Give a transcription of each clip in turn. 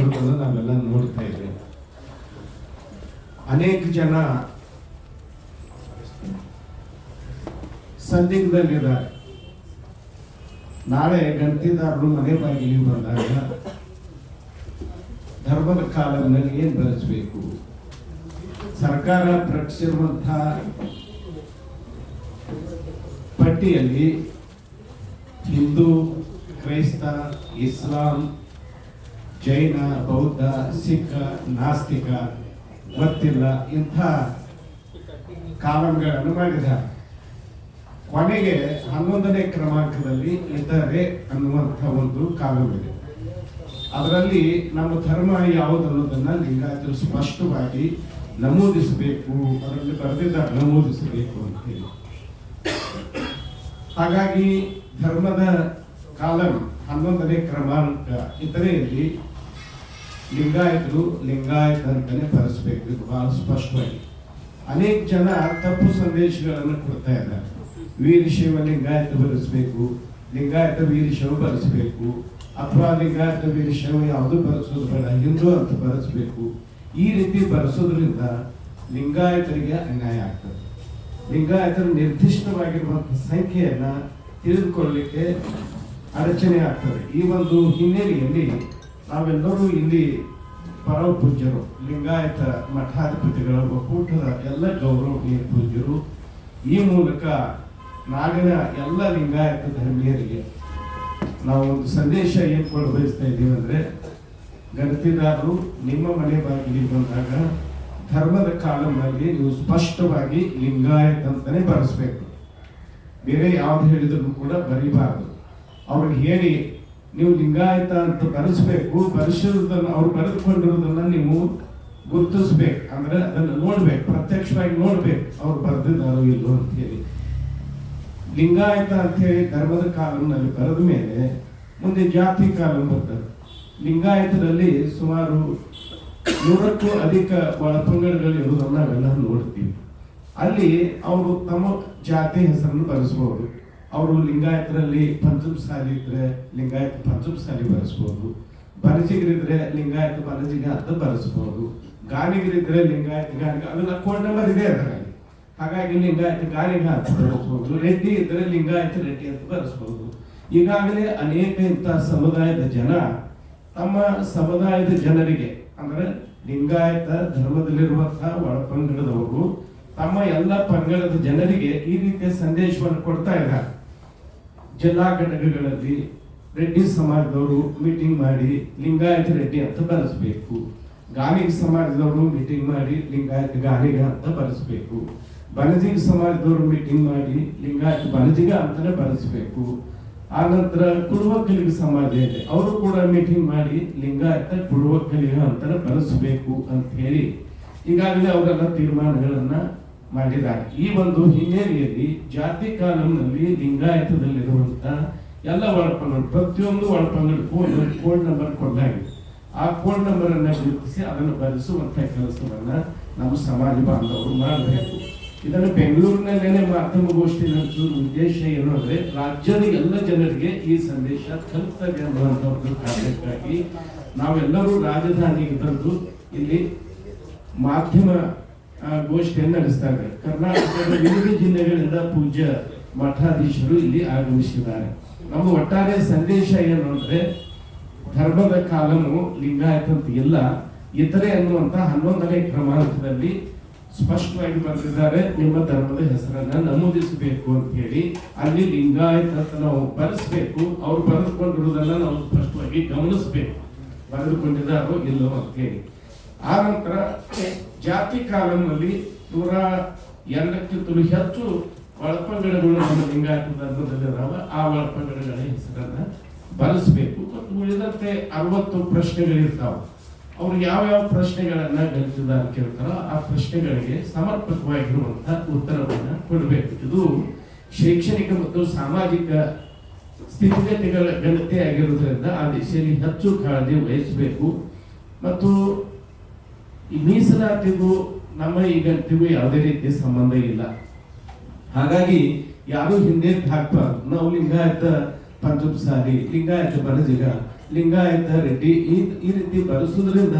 ಆಗಿರೋದನ್ನ ನಾವೆಲ್ಲ ನೋಡ್ತಾ ಇದ್ದೇವೆ. ಅನೇಕ ಜನ ಸಂದಿಗ್ಧದಲ್ಲಿದ್ದಾರೆ ನಾಳೆ ಗಂಟಿದಾರರು ಮನೆ ಬಾಗಿಲಿಗೆ ಬಂದಾಗ ಧರ್ಮದ ಕಾಲದಲ್ಲಿ ಏನ್ ಬೆಳೆಸಬೇಕು? ಸರ್ಕಾರ ಪ್ರಕಟಿಸಿರುವಂತಹ ಪಟ್ಟಿಯಲ್ಲಿ ಹಿಂದೂ, ಕ್ರೈಸ್ತ, ಇಸ್ಲಾಂ ಜೈನ, ಬೌದ್ಧ, ಸಿಖ್, ನಾಸ್ತಿಕ, ಗೊತ್ತಿಲ್ಲ, ಇಂಥ ಕಾಲಂಗಳನ್ನು ಮಾಡಿದ್ದಾರೆ. ಕೊನೆಗೆ ಹನ್ನೊಂದನೇ ಕ್ರಮಾಂಕದಲ್ಲಿ ಇದ್ದಾರೆ ಅನ್ನುವಂಥ ಒಂದು ಕಾಲವಿದೆ. ಅದರಲ್ಲಿ ನಮ್ಮ ಧರ್ಮ ಯಾವುದು ಅನ್ನೋದನ್ನು ಲಿಂಗಾಯತರು ಸ್ಪಷ್ಟವಾಗಿ ನಮೂದಿಸಬೇಕು, ಅದರಲ್ಲಿ ಬರೆದಿದ್ದಾರೆ ನಮೂದಿಸಬೇಕು ಅಂತ ಹೇಳಿ. ಹಾಗಾಗಿ ಧರ್ಮದ ಕಾಲಂ ಹನ್ನೊಂದನೇ ಕ್ರಮಾಂಕ ಇತರೆಯಲ್ಲಿ ಲಿಂಗಾಯತರು ಲಿಂಗಾಯತ ಅಂತಲೇ ಬರೆಸಬೇಕು ಬಹಳ ಸ್ಪಷ್ಟವಾಗಿ. ಅನೇಕ ಜನ ತಪ್ಪು ಸಂದೇಶಗಳನ್ನು ಕೊಡ್ತಾ ಇದ್ದಾರೆ. ವೀರಶೈವ ಲಿಂಗಾಯತ ಬರೆಸಬೇಕು, ಲಿಂಗಾಯತ ವೀರಶೈವ ಬರೆಸಬೇಕು, ಅಥವಾ ಲಿಂಗಾಯತ ವೀರಶೈವ ಯಾವುದು ಬರೆಸೋದು ಬೇಡ, ಹಿಂದೂ ಅಂತ ಬರೆಸಬೇಕು. ಈ ರೀತಿ ಬರೆಸೋದ್ರಿಂದ ಲಿಂಗಾಯತರಿಗೆ ಅನ್ಯಾಯ ಆಗ್ತದೆ. ಲಿಂಗಾಯತರು ನಿರ್ದಿಷ್ಟವಾಗಿರುವಂಥ ಸಂಖ್ಯೆಯನ್ನು ತಿಳಿದುಕೊಳ್ಳಲಿಕ್ಕೆ ಅಡಚಣೆ ಆಗ್ತದೆ. ಈ ಒಂದು ಹಿನ್ನೆಲೆಯಲ್ಲಿ ನಾವೆಲ್ಲರೂ ಇಲ್ಲಿ ಪರವ ಪೂಜ್ಯರು ಲಿಂಗಾಯತ ಮಠಾಧಿಪತಿಗಳ, ಒಕ್ಕೂಟದ ಎಲ್ಲ ಗೌರವನೀಯ ಪೂಜ್ಯರು. ಈ ಮೂಲಕ ನಾಡಿನ ಎಲ್ಲ ಲಿಂಗಾಯತ ಧರ್ಮೀಯರಿಗೆ ನಾವು ಒಂದು ಸಂದೇಶ ಏನು ಕೊಡ ಬಯಸ್ತಾ ಇದ್ದೀವಿ ಅಂದರೆ, ಗಣತಿದಾರರು ನಿಮ್ಮ ಮನೆ ಬಾಗಿಲಿಗೆ ಬಂದಾಗ ಧರ್ಮದ ಕಾಲಂನಲ್ಲಿ ನೀವು ಸ್ಪಷ್ಟವಾಗಿ ಲಿಂಗಾಯತ ಅಂತಾನೆ ಬರೆಸ್ಬೇಕು ಬೇರೆ ಯಾವ್ದು ಹೇಳಿದ್ರು ಕೂಡ ಬರೀಬಾರದು. ಅವ್ರಿಗೆ ಹೇಳಿ ನೀವು ಲಿಂಗಾಯತ ಅಂತ ಬರೆಸ್ಬೇಕು, ಬರೆಸಿರೋದನ್ನು ಅವ್ರು ಕರೆದುಕೊಂಡಿರೋದನ್ನ ನೀವು ಗುರುತಿಸ್ಬೇಕು. ಅಂದ್ರೆ ಅದನ್ನು ನೋಡ್ಬೇಕು, ಪ್ರತ್ಯಕ್ಷವಾಗಿ ನೋಡ್ಬೇಕು, ಅವ್ರು ಬರೆದಿದ್ದಾರೋ ಇಲ್ಲೋ ಅಂತ ಹೇಳಿ. ಲಿಂಗಾಯತ ಅಂತ ಹೇಳಿ ಧರ್ಮದ ಕಾಲಂನಲ್ಲಿ ಬರೆದ ಮೇಲೆ ಮುಂದೆ ಜಾತಿ ಕಾಲಂ ಬರ್ತದೆ. ಲಿಂಗಾಯತದಲ್ಲಿ ಸುಮಾರು ನೂರಕ್ಕೂ ಅಧಿಕ ಒಳಪಂಗಡಗಳು ಇರುವುದನ್ನು ನಾವೆಲ್ಲ ನೋಡ್ತೀವಿ ಅಲ್ಲಿ ಅವರು ತಮ್ಮ ಜಾತಿ ಹೆಸರನ್ನು ಬರೆಸ್ಬೋದು. ಅವರು ಲಿಂಗಾಯತರಲ್ಲಿ ಪಂಚಮಸಾಲಿ ಇದ್ರೆ ಲಿಂಗಾಯತ ಪಂಚಮಸಾಲಿ ಬರೆಸ್ಬೋದು. ಬನಜಿಗರಿದ್ರೆ ಲಿಂಗಾಯತ ಬನಜಿಗ ಅಂತ ಬರೆಸ್ಬೋದು. ಗಾಣಿಗರಿದ್ರೆ ಲಿಂಗಾಯತ ಗಾಣಿಗ ಅವೆಲ್ಲ ಕೋಡ್ ನಂಬರ್ ಇದೆ ಅದರಲ್ಲಿ. ಹಾಗಾಗಿ ಲಿಂಗಾಯತ ಗಾಣಿಗ ಅಂತ ಬರೆಸ್ಬೋದು. ರೆಡ್ಡಿ ಇದ್ರೆ ಲಿಂಗಾಯತ ರೆಡ್ಡಿ ಅಂತ ಬರೆಸ್ಬೋದು. ಈಗಾಗಲೇ ಅನೇಕ ಇಂಥ ಸಮುದಾಯದ ಜನ ತಮ್ಮ ಸಮುದಾಯದ ಜನರಿಗೆ, ಅಂದ್ರೆ ಲಿಂಗಾಯತ ಧರ್ಮದಲ್ಲಿರುವಂತಹ ಒಳಪಂಗಡದವರು ತಮ್ಮ ಎಲ್ಲ ಪಂಗಡದ ಜನರಿಗೆ ಈ ರೀತಿಯ ಸಂದೇಶವನ್ನು ಕೊಡ್ತಾ ಇದ್ದಾರೆ. ಜಿಲ್ಲಾ ಘಟಕಗಳಲ್ಲಿ ರೆಡ್ಡಿ ಸಮಾಜದವರು ಮೀಟಿಂಗ್ ಮಾಡಿ ಲಿಂಗಾಯತ ರೆಡ್ಡಿ ಅಂತ ಬರೆಸಬೇಕು. ಗಾಣಿಗ ಸಮಾಜದವರು ಮೀಟಿಂಗ್ ಮಾಡಿ ಲಿಂಗಾಯತ ಗಾಣಿಗ ಅಂತ ಬರೆಸಬೇಕು. ಬನಜಿಗ ಸಮಾಜದವರು ಮೀಟಿಂಗ್ ಮಾಡಿ ಲಿಂಗಾಯತ ಬನಜಿಗ ಅಂತಾನೆ ಬರೆಸಬೇಕು. ಆ ನಂತರ ಕುಡುವಕ್ಕಲಿಗ ಸಮಾಜ ಇದೆ. ಅವರು ಕೂಡ ಮೀಟಿಂಗ್ ಮಾಡಿ ಲಿಂಗಾಯತ ಕುಡುವಕ್ಕಲಿಗ ಅಂತಾನೆ ಬರೆಸಬೇಕು ಅಂತ ಹೇಳಿ ಈಗಾಗಲೇ ಅವರೆಲ್ಲ ತೀರ್ಮಾನಗಳನ್ನ ಮಾಡಿದ್ದಾರೆ. ಈ ಒಂದು ಹಿನ್ನೆಲೆಯಲ್ಲಿ ಜಾತಿ ಕಾಲಂನಲ್ಲಿ ಲಿಂಗಾಯತದಲ್ಲಿರುವಂತಹ ಎಲ್ಲ ಒಳಪಂಗಡ ಪ್ರತಿಯೊಂದು ಒಳಪಂಗಡಕ್ಕೂ ಕೋಡ್ ಕೋಡ್ ನಂಬರ್ ಕೊಡಲಾಗಿದೆ. ಆ ಕೋಡ್ ನಂಬರ್ ಅನ್ನ ಗುರುತಿಸಿ ಅದನ್ನು ಬರೆಸುವಂತಹ ಕೆಲಸವನ್ನ ನಮ್ಮ ಸಮಾಜ ಬಾಂಧವರು ಮಾಡಬೇಕು. ಇದನ್ನು ಬೆಂಗಳೂರಿನಲ್ಲೇನೆ ಮಾಧ್ಯಮಗೋಷ್ಠಿ ನಡೆಸುವ ಉದ್ದೇಶ ಏನು ಅಂದ್ರೆ, ರಾಜ್ಯದ ಎಲ್ಲ ಜನರಿಗೆ ಈ ಸಂದೇಶ ತಲುಪ್ತದೆ ಅನ್ನುವಂಥ ಒಂದು ಕಾರ್ಯಕ್ಕಾಗಿ ನಾವೆಲ್ಲರೂ ರಾಜಧಾನಿಗೆ ಬಂದು ಇಲ್ಲಿ ಮಾಧ್ಯಮ ಗೋಷ್ಠಿಯನ್ನು ನಡೆಸ್ತಾ ಇದ್ದಾರೆ ಕರ್ನಾಟಕದ ವಿವಿಧ ಜಿಲ್ಲೆಗಳಿಂದ ಪೂಜ್ಯ ಮಠಾಧೀಶರು ಇಲ್ಲಿ ಆಗಮಿಸಿದ್ದಾರೆ. ನಮ್ಮ ಒಟ್ಟಾರೆ ಸಂದೇಶ ಏನು ಅಂದ್ರೆ, ಧರ್ಮದ ಕಾಲನು ಲಿಂಗಾಯತ ಅಂತ ಇಲ್ಲ. ಇತರೆ ಅನ್ನುವಂತ ಹನ್ನೊಂದನೇ ಕ್ರಮಾಂಕದಲ್ಲಿ ಸ್ಪಷ್ಟವಾಗಿ ಬರೆದಿದ್ದಾರೆ. ನಿಮ್ಮ ಧರ್ಮದ ಹೆಸರನ್ನ ನಮೂದಿಸಬೇಕು ಅಂತ ಹೇಳಿ. ಅಲ್ಲಿ ಲಿಂಗಾಯತ ಅಂತ ನಾವು ಬರೆಸ್ಬೇಕು. ಅವ್ರು ಬರೆದುಕೊಂಡಿರುವುದನ್ನ ನಾವು ಸ್ಪಷ್ಟವಾಗಿ ಗಮನಿಸಬೇಕು. ಬರೆದುಕೊಂಡಿದ್ದಾರೋ ಇಲ್ಲೋ ಅಂತ ಹೇಳಿ. ಆ ನಂತರ ಜಾತಿ ಕಾಲಂನಲ್ಲಿ ನೂರ ಎರಡಕ್ಕಿಂತಲೂ ಹೆಚ್ಚು ಒಳಪಂಗಡಗಳು ನಮ್ಮ ಲಿಂಗಾಯತ ಧರ್ಮದಲ್ಲಿದ್ದಾವ ಆ ಒಳಪಂಗಡಗಳ ಹೆಸರನ್ನ ಬಳಸಬೇಕು. ಮತ್ತು ಉಳಿದಂತೆ ಅರವತ್ತು ಪ್ರಶ್ನೆಗಳಿರ್ತಾವ. ಅವ್ರು ಯಾವ ಯಾವ ಪ್ರಶ್ನೆಗಳನ್ನ ಅಂತ ಕೇಳ್ತಾರೋ ಆ ಪ್ರಶ್ನೆಗಳಿಗೆ ಸಮರ್ಪಕವಾಗಿರುವಂತಹ ಉತ್ತರವನ್ನ ಕೊಡಬೇಕು. ಇದು ಶೈಕ್ಷಣಿಕ ಮತ್ತು ಸಾಮಾಜಿಕ ಸ್ಥಿತಿಗತಿಗಳ ಗಣತೆ ಆಗಿರುವುದರಿಂದ ಆ ದಿಶೆಯಲ್ಲಿ ಹೆಚ್ಚು ಕಾಳಜಿ ವಹಿಸಬೇಕು. ಮತ್ತು ಈ ಮೀಸಲಾತಿಗೂ ನಮ್ಮ ಈ ಗಂಟೆಗೂ ಯಾವುದೇ ರೀತಿ ಸಂಬಂಧ ಇಲ್ಲ. ಹಾಗಾಗಿ ಯಾರು ಹಿಂದೆ ಹಾಕ್ಬಾರ್ದು. ನಾವು ಲಿಂಗಾಯತ ಪಂಚಮಸಾಲಿ, ಲಿಂಗಾಯತ ಬನಜಿಗ, ಲಿಂಗಾಯತ ರೆಡ್ಡಿ ಈ ಈ ರೀತಿ ಬಳಸೋದ್ರಿಂದ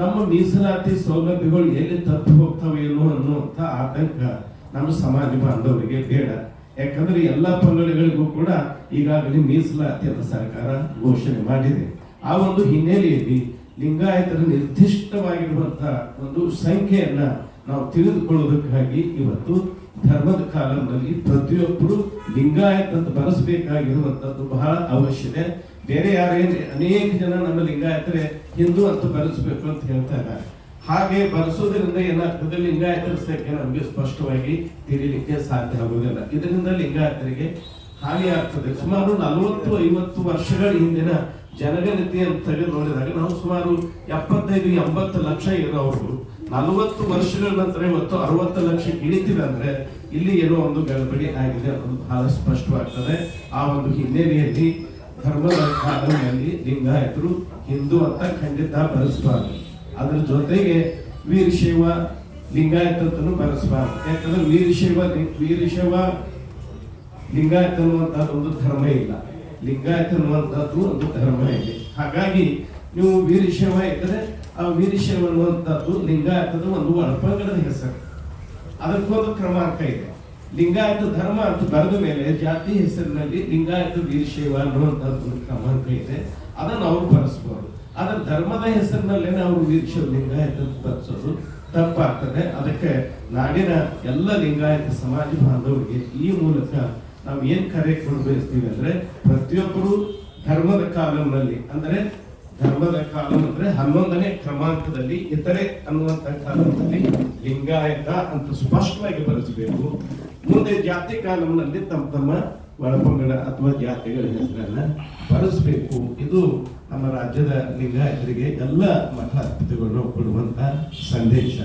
ನಮ್ಮ ಮೀಸಲಾತಿ ಸೌಲಭ್ಯಗಳು ಎಲ್ಲಿ ತಪ್ಪು ಹೋಗ್ತವೆ ಏನೋ ಅನ್ನುವಂಥ ಆತಂಕ ನಮ್ಮ ಸಮಾಜ ಬಾಂಧವರಿಗೆ ಬೇಡ. ಯಾಕಂದ್ರೆ ಎಲ್ಲ ಪಂಗಡಗಳಿಗೂ ಕೂಡ ಈಗಾಗಲೇ ಮೀಸಲಾತಿಯನ್ನು ಸರ್ಕಾರ ಘೋಷಣೆ ಮಾಡಿದೆ. ಆ ಒಂದು ಹಿನ್ನೆಲೆಯಲ್ಲಿ ಲಿಂಗಾಯತರ ನಿರ್ದಿಷ್ಟವಾಗಿರುವಂತಹ ಒಂದು ಸಂಖ್ಯೆಯನ್ನ ನಾವು ತಿಳಿದುಕೊಳ್ಳುವುದಕ್ಕಾಗಿ ಇವತ್ತು ಧರ್ಮದ ಕಾಲದಲ್ಲಿ ಪ್ರತಿಯೊಬ್ಬರು ಲಿಂಗಾಯತ ಅಂತ ಬರೆಸಬೇಕಾಗಿರುವಂತದ್ದು ಬಹಳ ಅವಶ್ಯಕ. ಬೇರೆ ಯಾರೇನು ಅನೇಕ ಜನ ನಮ್ಮ ಲಿಂಗಾಯತರೇ ಹಿಂದೂ ಅಂತ ಬರೆಸಬೇಕು ಅಂತ ಹೇಳ್ತಾ ಇದ್ದಾರೆ. ಹಾಗೆ ಬರೆಸೋದ್ರಿಂದ ಏನಾಗ್ತದೆ? ಲಿಂಗಾಯತರ ಸಂಖ್ಯೆ ನಮಗೆ ಸ್ಪಷ್ಟವಾಗಿ ತಿಳಿಲಿಕ್ಕೆ ಸಾಧ್ಯ ಆಗುವುದಿಲ್ಲ. ಇದರಿಂದ ಲಿಂಗಾಯತರಿಗೆ ಹಾನಿ ಆಗ್ತದೆ ಸುಮಾರು ನಲವತ್ತು ಐವತ್ತು ವರ್ಷಗಳ ಹಿಂದಿನ ಜನಗಣತಿಯನ್ನು ತೆಗೆದು ನೋಡಿದಾಗ ನಾವು ಸುಮಾರು ಎಪ್ಪತ್ತೈದು, ಎಂಬತ್ತು ಲಕ್ಷ ಇರೋರು, ನಲವತ್ತು ವರ್ಷಗಳ ನಂತರ ಇವತ್ತು ಅರವತ್ತು ಲಕ್ಷ ಇಳಿತೀವಿ ಅಂದ್ರೆ ಇಲ್ಲಿ ಏನೋ ಒಂದು ಗಡಬಡಿ ಆಗಿದೆ ಅನ್ನೋದು ಬಹಳ ಸ್ಪಷ್ಟವಾಗ್ತದೆ. ಆ ಒಂದು ಹಿನ್ನೆಲೆಯಲ್ಲಿ ಧರ್ಮದ ಕಾಲದಲ್ಲಿ ಲಿಂಗಾಯತರು ಹಿಂದೂ ಅಂತ ಖಂಡಿತ ಬರೆಸಬಾರ್ದು ಅದರ ಜೊತೆಗೆ ವೀರಶೈವ ಲಿಂಗಾಯತ ಅಂತಲೂ ಬರೆಸಬಾರ್ದು ಯಾಕಂದ್ರೆ ವೀರಶೈವ ವೀರಶೈವ ಲಿಂಗಾಯತ ಅನ್ನುವಂಥದ್ದು ಒಂದು ಧರ್ಮ ಇಲ್ಲ. ಲಿಂಗಾಯತ ಅನ್ನುವಂಥದ್ದು ಒಂದು ಧರ್ಮ ಇದೆ. ಹಾಗಾಗಿ ನೀವು ವೀರಶೈವ ಇದ್ದರೆ ಆ ವೀರಶೈವ ಅನ್ನುವಂಥದ್ದು ಲಿಂಗಾಯತದ ಒಂದು ಒಳಪಂಗಡದ ಹೆಸರು ಅದಕ್ಕೊಂದು ಕ್ರಮಾಂಕ ಇದೆ. ಲಿಂಗಾಯತ ಧರ್ಮ ಅಂತ ಬರೆದ ಮೇಲೆ ಜಾತಿ ಹೆಸರಿನಲ್ಲಿ ಲಿಂಗಾಯತ ವೀರಶೈವ ಅನ್ನುವಂಥದ್ದು ಒಂದು ಕ್ರಮಾಂಕ ಇದೆ. ಅದನ್ನು ಅವರು ಬರೆಸ್ಬೋದು ಆದರೆ ಧರ್ಮದ ಹೆಸರಿನಲ್ಲೇ ನಾವು ವೀರಶೈವ ಲಿಂಗಾಯತ ಬರೆಸೋದು ತಪ್ಪಾಗ್ತದೆ. ಅದಕ್ಕೆ ನಾಡಿನ ಎಲ್ಲ ಲಿಂಗಾಯತ ಸಮಾಜ ಬಾಂಧವರಿಗೆ ಈ ಮೂಲಕ ನಾವು ಏನ್ ಕಾರ್ಯಕ್ರಮ ಬಯಸ್ತೀವಿ ಅಂದ್ರೆ ಪ್ರತಿಯೊಬ್ಬರು ಧರ್ಮದ ಕಾಲಂನಲ್ಲಿ, ಅಂದ್ರೆ ಧರ್ಮದ ಕಾಲಂ ಅಂದ್ರೆ ಹನ್ನೊಂದನೇ ಕ್ರಮಾಂಕದಲ್ಲಿ ಇತರೆ ಅನ್ನುವಂಥ ಕಾಲಂನಲ್ಲಿ ಲಿಂಗಾಯತ ಅಂತ ಸ್ಪಷ್ಟವಾಗಿ ಬರೆಸಬೇಕು. ಮುಂದೆ ಜಾತಿ ಕಾಲಂನಲ್ಲಿ ತಮ್ಮ ತಮ್ಮ ಒಳಪಂಗಡ ಅಥವಾ ಜಾತಿಗಳ ಹೆಸರನ್ನ ಬರೆಸಬೇಕು. ಇದು ನಮ್ಮ ರಾಜ್ಯದ ಲಿಂಗಾಯತರಿಗೆ ಎಲ್ಲ ಮಠಾಧಿಪತಿಗಳನ್ನು ಕೊಡುವಂತ ಸಂದೇಶ.